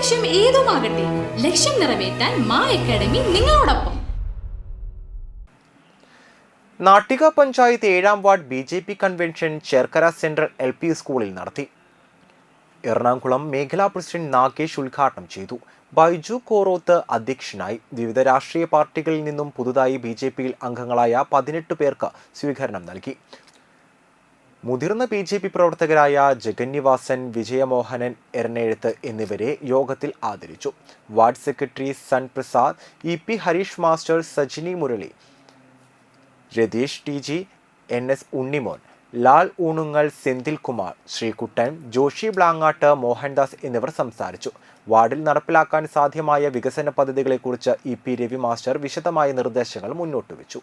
ലക്ഷ്യം ഏതുമാകട്ടെ ലക്ഷ്യം നിറവേറ്റാൻ മാ അക്കാഡമി നിങ്ങളോടൊപ്പം. നാട്ടിക പഞ്ചായത്ത് ഏഴാം ward B J P convention Cherkkara central L P സ്കൂളിൽ നടത്തി. എറണാകുളം മേഖലാ പ്രസിഡന്റ് നാഗേഷ് ഉദ്ഘാടനം ചെയ്തു. ബൈജു കോറോത്ത് അധ്യക്ഷനായി. വിവിധ രാഷ്ട്രീയ പാർട്ടികളിൽ നിന്നും പുതുതായി ബി ജെ പിയിൽ അംഗങ്ങളായ പതിനെട്ട് പേർക്ക് സ്വീകരണം നൽകി. മുതിർന്ന ബി ജെ പി പ്രവർത്തകരായ ജഗന്നിവാസൻ വിജയമോഹനൻ എറണേഴുത്ത് എന്നിവരെ യോഗത്തിൽ ആദരിച്ചു. Ward secretary sun Prasad E P Harish master Sajini Murali Ratheesh T G N S Unnimon Lal Unungal Senthilkumar Sreekuttan Joshi Blangad Mohandas എന്നിവർ സംസാരിച്ചു. വാർഡിൽ നടപ്പിലാക്കാൻ സാധ്യമായ വികസന പദ്ധതികളെക്കുറിച്ച് ഇ പി രവി മാസ്റ്റർ വിശദമായ നിർദ്ദേശങ്ങൾ മുന്നോട്ട് വെച്ചു